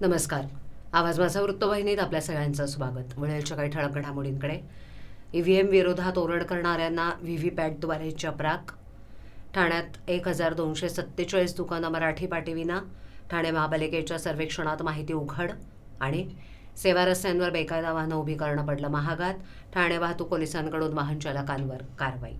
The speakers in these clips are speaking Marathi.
नमस्कार. आवाज माझा वृत्तवाहिनीत आपल्या सगळ्यांचं स्वागत वेळेच्या काही ठळक घडामोडींकडे. ईव्हीएम विरोधात ओरड करणाऱ्यांना व्ही व्ही पॅटद्वारे चपराक. ठाण्यात एक हजार दोनशे सत्तेचाळीस दुकानं मराठी पाटीविना ठाणे महापालिकेच्या सर्वेक्षणात माहिती उघड आणि सेवा रस्त्यांवर बेकायदा वाहनं उभी करणं पडलं महागात. ठाणे वाहतूक पोलिसांकडून वाहन चालकांवर कारवाई.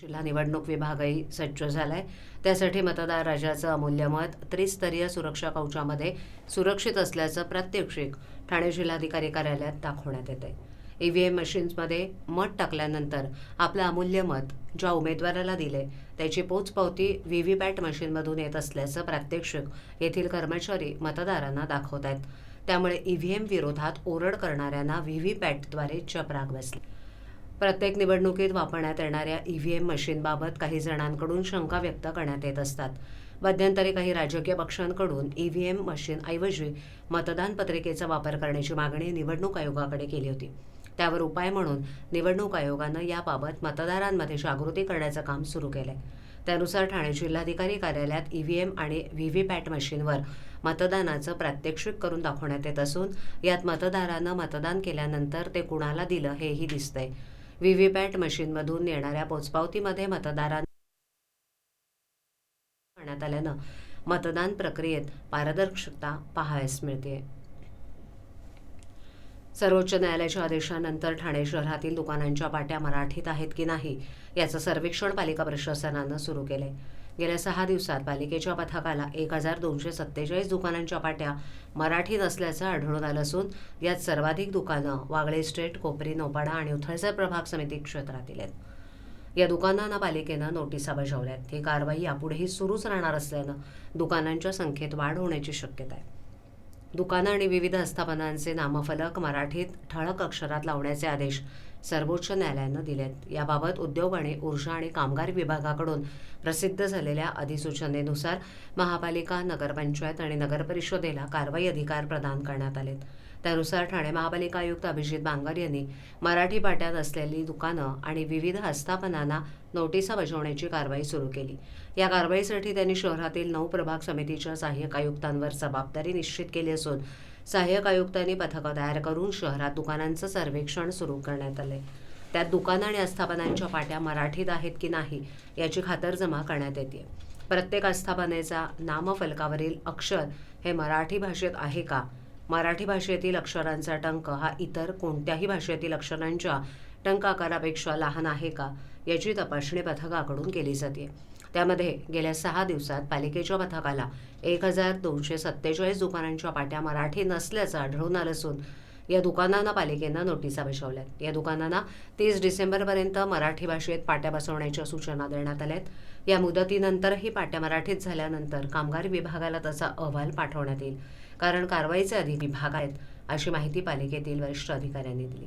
जिल्हा निवडणूक विभागही सज्ज झालाय. त्यासाठी मतदार राजाचं अमूल्य मत त्रिस्तरीय सुरक्षा कवचामध्ये सुरक्षित असल्याचं प्रात्यक्षिक ठाणे जिल्हाधिकारी कार्यालयात दाखवण्यात येते ईव्हीएम मशीन्समध्ये मत टाकल्यानंतर आपलं अमूल्य मत ज्या उमेदवाराला दिले त्याची पोचपावती व्हीव्हीपॅट मशीनमधून येत असल्याचं प्रात्यक्षिक येथील कर्मचारी मतदारांना दाखवत आहेत त्यामुळे ईव्हीएम विरोधात ओरड करणाऱ्यांना व्हीव्हीपॅटद्वारे चपराक बसली. प्रत्येक निवडणुकीत वापरण्यात येणाऱ्या ई व्ही एम मशीनबाबत काही जणांकडून शंका व्यक्त करण्यात येत असतात. मध्यंतरी काही राजकीय पक्षांकडून ई व्ही एम मशीनऐवजी मतदान पत्रिकेचा वापर करण्याची मागणी निवडणूक आयोगाकडे केली होती. त्यावर उपाय म्हणून निवडणूक आयोगानं याबाबत मतदारांमध्ये जागृती करण्याचं काम सुरू केलं आहे त्यानुसार ठाणे जिल्हाधिकारी कार्यालयात ई व्ही एम आणि व्ही व्ही पॅट मशीनवर मतदानाचं प्रात्यक्षिक करून दाखवण्यात येत असून यात मतदारानं मतदान केल्यानंतर ते कुणाला दिलं हेही दिसतंय. व्हीव्हीपॅट मशीनमधून येणाऱ्या पोचपावतीमध्ये मतदारांना करण्यात आल्यानं मतदान प्रक्रियेत पारदर्शकता पाहावयास मिळते. सर्वोच्च न्यायालयाच्या आदेशानंतर ठाणे शहरातील दुकानांच्या पाट्या मराठीत आहेत की नाही याचं सर्वेक्षण पालिका प्रशासनानं सुरू केलंय. गेल्या सहा दिवसात पालिकेच्या पथकाला एक हजार दोनशे सत्तेचाळीस दुकानांच्या पाट्या मराठी नसल्याचं आढळून आलं असून यात सर्वाधिक दुकानं वागळे स्टेट कोपरी नोपाडा आणि उथळसर प्रभाग समिती क्षेत्रातील आहेत. या दुकानांना पालिकेनं नोटिसा बजावल्यात. ही कारवाई यापुढेही सुरूच राहणार असल्यानं दुकानांच्या संख्येत वाढ होण्याची शक्यता आहे. दुकानं आणि विविध आस्थापनांचे नामफलक मराठीत ठळक अक्षरात लावण्याचे आदेश सर्वोच्च न्यायालयानं दिल्यात याबाबत उद्योग आणि ऊर्जा आणि कामगार विभागाकडून प्रसिद्ध झालेल्या अधिसूचनेनुसार महापालिका नगरपंचायत आणि नगरपरिषदेला कारवाई अधिकार प्रदान करण्यात आलेत. त्यानुसार ठाणे महापालिका आयुक्त अभिजित बांगर यांनी मराठी पाट्यात असलेली दुकानं आणि विविध आस्थापनांना नोटिसा बजावण्याची कारवाई सुरू केली. या कारवाईसाठी त्यांनी शहरातील नऊ प्रभाग समितीच्या सहाय्यक आयुक्तांवर जबाबदारी निश्चित केली असून सहाय्यक आयुक्तांनी पथकं तयार करून शहरात दुकानांचं सर्वेक्षण सुरू करण्यात आलंय. त्यात दुकानं आणि आस्थापनांच्या पाट्या मराठीत आहेत की नाही याची खातरजमा करण्यात येते प्रत्येक आस्थापनेचा नामफलकावरील अक्षर हे मराठी भाषेत आहे का? मराठी भाषेतील अक्षरांचा टंक हा इतर कोणत्याही भाषेतील अक्षरांच्या टंक आकारापेक्षा लहान आहे का? याची तपासणी पथकाकडून केली जाते त्यामध्ये गेल्या सहा दिवसात पालिकेच्या पथकाला एक हजार दोनशे सत्तेचाळीस दुकानांच्या पाट्या मराठी नसल्याचं आढळून आलं असून या दुकानांना पालिकेनं नोटिसा बजावल्यात या दुकानांना तीस डिसेंबरपर्यंत मराठी भाषेत पाट्या बसवण्याच्या सूचना देण्यात आल्या आहेत. या मुदतीनंतरही पाट्या मराठीत झाल्यानंतर कामगार विभागाला त्याचा अहवाल पाठवण्यात येईल कारण कारवाईचे अधिक विभाग आहेत अशी माहिती पालिकेतील वरिष्ठ अधिकाऱ्यांनी दिली.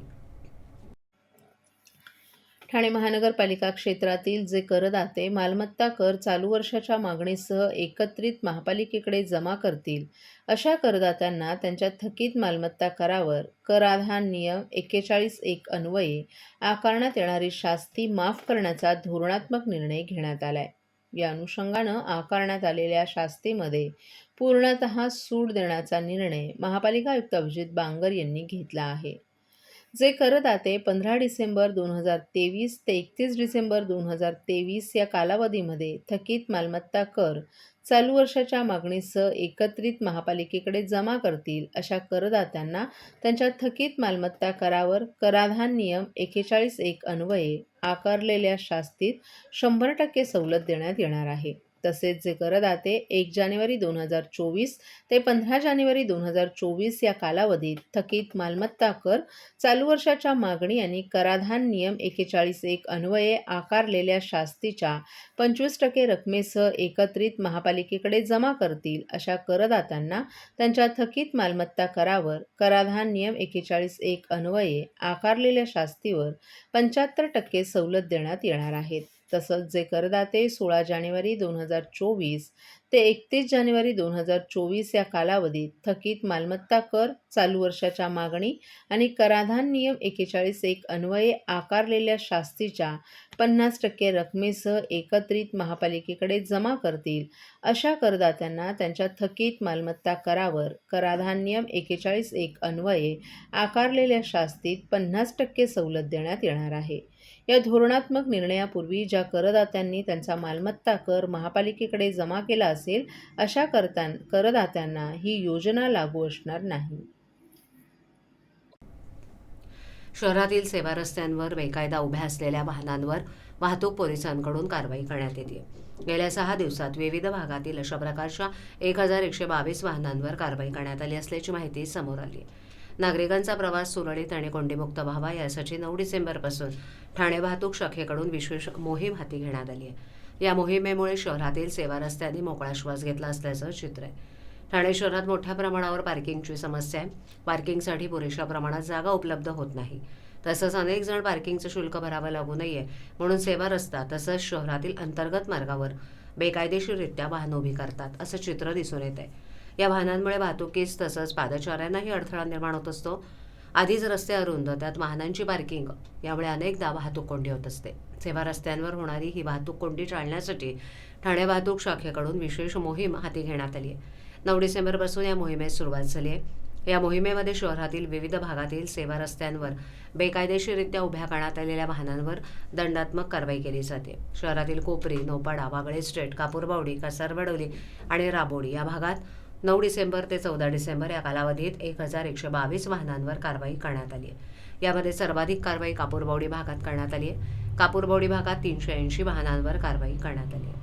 ठाणे महानगरपालिका क्षेत्रातील जे करदाते मालमत्ता कर चालू वर्षाच्या मागणीसह एकत्रित महापालिकेकडे जमा करतील अशा करदात्यांना त्यांच्या थकीत मालमत्ता करावर कराधान नियम एक्केचाळीस एक अन्वये आकारण्यात येणारी शास्ती माफ करण्याचा धोरणात्मक निर्णय घेण्यात आलाय. या अनुषंगानं आकारण्यात आलेल्या शास्तीमध्ये पूर्णतः सूट देण्याचा निर्णय महापालिका आयुक्त अभिजित बांगर यांनी घेतला आहे. जे करदाते पंधरा डिसेंबर दोन हजार तेवीस ते एकतीस डिसेंबर दोन हजार तेवीस या कालावधीमध्ये थकीत मालमत्ता कर चालू वर्षाच्या मागणीसह एकत्रित महापालिकेकडे जमा करतील अशा करदात्यांना त्यांच्या थकीत मालमत्ता करावर कराधान नियम एकेचाळीस एक अन्वये आकारलेल्या शास्तीत शंभर टक्के सवलत देण्यात येणार आहे. तसेच जे करदाते एक जानेवारी दोन हजार चोवीस ते पंधरा जानेवारी दोन हजार चोवीस या कालावधीत थकीत मालमत्ता कर चालू वर्षाच्या मागणी आणि कराधान नियम एकेचाळीस एक अन्वये आकारलेल्या शास्तीच्या पंचवीस टक्के रकमेसह एकत्रित महापालिकेकडे जमा करतील अशा करदात्यांना त्यांच्या थकीत मालमत्ता करावर कराधान नियम एकेचाळीस एक अन्वये आकारलेल्या शास्तीवर पंच्याहत्तर टक्के सवलत देण्यात येणार आहेत. तसंच जे करदाते सोळा जानेवारी दोन हजार चोवीस ते एकतीस जानेवारी दोन हजार चोवीस या कालावधीत थकीत मालमत्ता कर चालू वर्षाच्या मागणी आणि कराधान नियम एकेचाळीस एक अन्वये आकारलेल्या शास्तीच्या पन्नास टक्के रकमेसह एकत्रित महापालिकेकडे जमा करतील अशा करदात्यांना त्यांच्या थकीत मालमत्ता करावर कराधान नियम एकेचाळीस एक अन्वये आकारलेल्या शास्तीत पन्नास टक्के सवलत देण्यात येणार आहे. या धोरणात्मक निर्णयापूर्वी ज्या करदात्यांनी त्यांचा मालमत्ता कर महापालिकेकडे जमा केला असेल अशा करता करदात्यांना ही योजना लागू असणार नाही. शहरातील सेवा रस्त्यांवर बेकायदा उभ्या असलेल्या वाहनांवर वाहतूक पोलिसांकडून कारवाई करण्यात येते. गेल्या सहा दिवसात विविध भागातील अशा प्रकारच्या एक हजार एकशे बावीस वाहनांवर कारवाई करण्यात आली असल्याची माहिती समोर आली आहे. नागरिकांचा प्रवास सुरळीत आणि कोंडीमुक्त व्हावा यासाठी नऊ डिसेंबरपासून ठाणे वाहतूक शाखेकडून विशेष मोहीम हाती घेण्यात आली आहे. या मोहिमेमुळे शहरातील सेवा रस्त्यांनी मोकळा श्वास घेतला असल्याचं चित्र आहे. ठाणे शहरात मोठ्या प्रमाणावर पार्किंगची समस्या आहे. पार्किंगसाठी पुरेशा प्रमाणात जागा उपलब्ध होत नाही. तसंच अनेक जण पार्किंगचं शुल्क भरावं लागू नये म्हणून सेवा रस्ता तसंच शहरातील अंतर्गत मार्गावर बेकायदेशीररित्या वाहनं उभी करतात असं चित्र दिसून येत आहे. या वाहनांमुळे वाहतुकीस तसंच पादचाऱ्यांनाही अडथळा निर्माण होत असतो. आधीच रस्ते अरुंद त्यात वाहनांची पार्किंग यामुळे अनेकदा वाहतूक कोंडी होत असते. सेवा रस्त्यांवर होणारी ही वाहतूक कोंडी टाळण्यासाठी ठाणे वाहतूक शाखेकडून विशेष मोहीम हाती घेण्यात आली आहे. नऊ डिसेंबरपासून या मोहिमेस सुरुवात झाली आहे. या मोहिमेमध्ये शहरातील विविध भागातील सेवा रस्त्यांवर बेकायदेशीररित्या उभ्या करण्यात आलेल्या वाहनांवर दंडात्मक कारवाई केली जाते. शहरातील कोपरी नोपाडा वागळे स्ट्रेट कापूरबावडी कासारवडोली आणि राबोडी या भागात नऊ डिसेंबर ते चौदा डिसेंबर या कालावधीत एक हजार एकशे बावीस वाहनांवर कारवाई करण्यात आली आहे. यामध्ये सर्वाधिक कारवाई कापूरबावडी भागात करण्यात आली आहे. कापूरबावडी भागात तीनशे ऐंशी वाहनांवर कारवाई करण्यात आली आहे.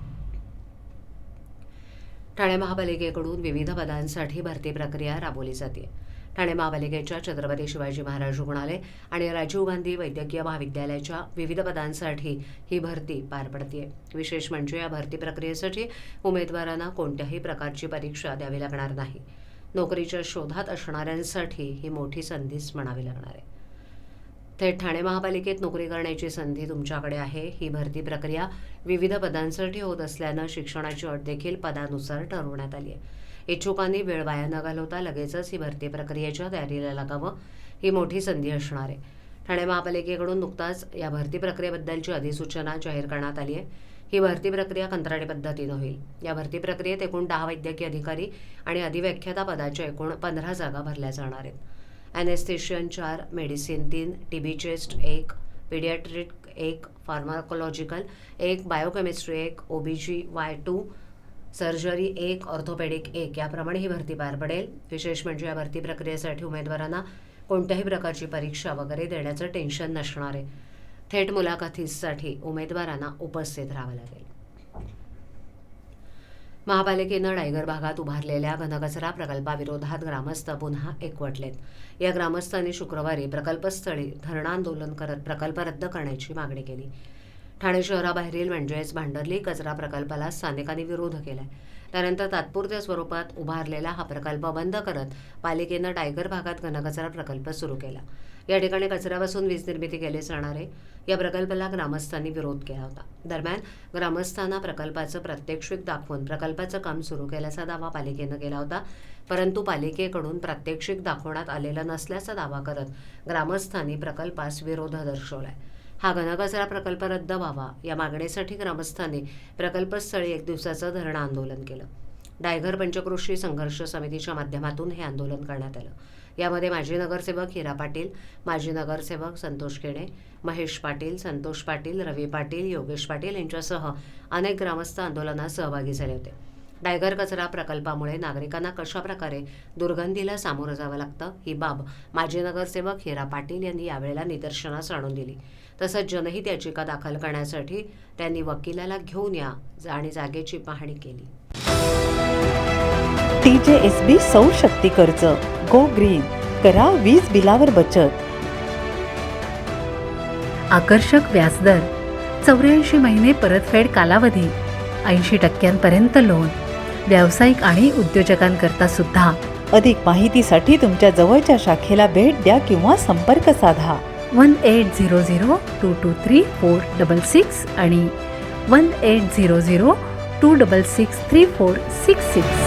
ठाणे महापालिकेकडून विविध पदांसाठी भरती प्रक्रिया राबवली जाते. ठाणे महापालिकेच्या छत्रपती शिवाजी महाराज रुग्णालय आणि राजीव गांधी वैद्यकीय महाविद्यालयाच्या विविध पदांसाठी ही भरती पार पडते विशेष म्हणजे या भरती प्रक्रियेसाठी उमेदवारांना कोणत्याही प्रकारची परीक्षा द्यावी लागणार नाही. नोकरीच्या शोधात असणाऱ्यांसाठी ही मोठी संधीच म्हणावी लागणार आहे. थेट ठाणे महापालिकेत नोकरी करण्याची संधी तुमच्याकडे आहे. ही भरती प्रक्रिया विविध पदांसाठी होत असल्यानं शिक्षणाची अट देखील पदानुसार ठरवण्यात आली आहे इच्छुकांनी वेळ वाया न घालवता लगेचच ही भरती प्रक्रियेच्या तयारीला लागावं ही मोठी संधी असणार आहे. ठाणे महापालिकेकडून नुकताच या भरती प्रक्रियेबद्दलची अधिसूचना जाहीर करण्यात आली आहे. ही भरती प्रक्रिया कंत्राटी पद्धतीनं होईल. या भरती प्रक्रियेत एकूण दहा वैद्यकीय अधिकारी आणि अधिव्याख्याता पदाच्या एकूण पंधरा जागा भरल्या जाणार आहेत. ॲनेस्थेशियन चार मेडिसिन तीन टी बी चेस्ट एक पिडियाट्रिक एक फार्माकोलॉजिकल एक बायोकेमिस्ट्री एक O B G Y two surgery एक ऑर्थोपेडिक एक याप्रमाणे ही भरती पार पडेल. विशेष म्हणजे या भरती प्रक्रियेसाठी उमेदवारांना कोणत्याही प्रकारची परीक्षा वगैरे देण्याचं टेन्शन नसणार आहे. थेट मुलाखतीसाठी उमेदवारांना उपस्थित राहावं लागेल. महापालिकेनं डायगर भागात उभारलेल्या घनकचरा प्रकल्पाविरोधात ग्रामस्थ पुन्हा एकवटलेत. या ग्रामस्थांनी शुक्रवारी प्रकल्पस्थळी धरणं आंदोलन करत प्रकल्प रद्द करण्याची मागणी केली. ठाणे शहराबाहेरील म्हणजेच भांडरली कचरा प्रकल्पाला स्थानिकांनी विरोध केलाय. त्यानंतर तात्पुरत्या स्वरूपात उभारलेला हा प्रकल्प बंद करत पालिकेनं टायगर भागात घनकचरा प्रकल्प सुरू केला. या ठिकाणी कचऱ्यापासून वीज निर्मिती केली जाणार आहे. या प्रकल्पाला ग्रामस्थांनी विरोध केला होता. दरम्यान ग्रामस्थांना प्रकल्पाचं प्रात्यक्षिक दाखवून प्रकल्पाचं काम सुरू केल्याचा दावा पालिकेनं केला होता. परंतु पालिकेकडून प्रात्यक्षिक दाखवण्यात आलेलं नसल्याचा दावा करत ग्रामस्थांनी प्रकल्पास विरोध दर्शवलाय. हा घनकचरा प्रकल्प रद्द व्हावा या मागणीसाठी ग्रामस्थांनी प्रकल्पस्थळी एक दिवसाचं धरणं आंदोलन केलं. डायघर पंचकृषी संघर्ष समितीच्या माध्यमातून हे आंदोलन करण्यात आलं. यामध्ये माजी नगरसेवक हिरा पाटील माजी नगरसेवक संतोष केणे महेश पाटील संतोष पाटील रवी पाटील योगेश पाटील यांच्यासह अनेक ग्रामस्थ आंदोलनात सहभागी झाले होते. डायगर कचरा प्रकल्पामुळे नागरिकांना कशा प्रकारे दुर्गंधीला सामोरं जावं लागतं ही बाब माजी नगरसेवक हिरा पाटील यांनी यावेळेला निदर्शनास आणून दिली. तसंच जनहित याचिका दाखल करण्यासाठी त्यांनी वकिलाला घेऊन या आणि जागेची पाहणी केली. टी जे एस बी सौर शक्ती कर्ज गो ग्रीन करा वीज बिलावर बचत. आकर्षक व्याजदर चौऱ्याऐंशी महिने परतफेड कालावधी ऐंशी टक्क्यांपर्यंत लोन. व्यावसायिक आणि उद्योजकांकरता सुद्धा. अधिक माहितीसाठी तुमच्या जवळच्या शाखेला भेट द्या किंवा संपर्क साधा. One eight zero zero two two three four double six आणि one eight zero zero two double six three four six six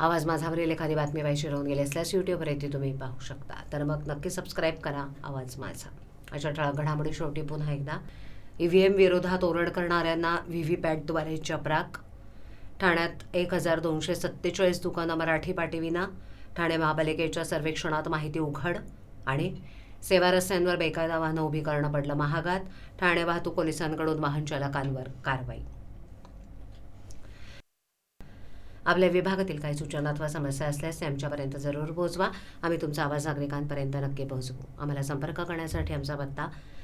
आवाज माझावरील एखादी बातमी पाहिजे राहून गेली असल्यास यूट्यूबवर येते तुम्ही पाहू शकता. तर मग नक्की सबस्क्राईब करा. आवाज माझा. अशा ठळक घडामोडी शेवटी पुन्हा एकदा. ई व्ही एम विरोधात ओरड करणाऱ्यांना व्ही व्ही पॅटद्वारे चपराक ठाण्यात एक हजार दोनशे सत्तेचाळीस दुकानं मराठी पाटीविना ठाणे महापालिकेच्या सर्वेक्षणात माहिती उघड आणि सेवा रस्त्यांवर बेकायदा वाहनं उभी करणं पडलं महागात. ठाणे वाहतूक पोलिसांकडून वाहन चालकांवर कारवाई. आपल्या विभागातील काही सूचना अथवा समस्या असल्यास ते आमच्यापर्यंत जरूर पोहोचवा. आम्ही तुमचा आवाज नागरिकांपर्यंत नक्की पोहोचवू. आम्हाला संपर्क करण्यासाठी आमचा पत्ता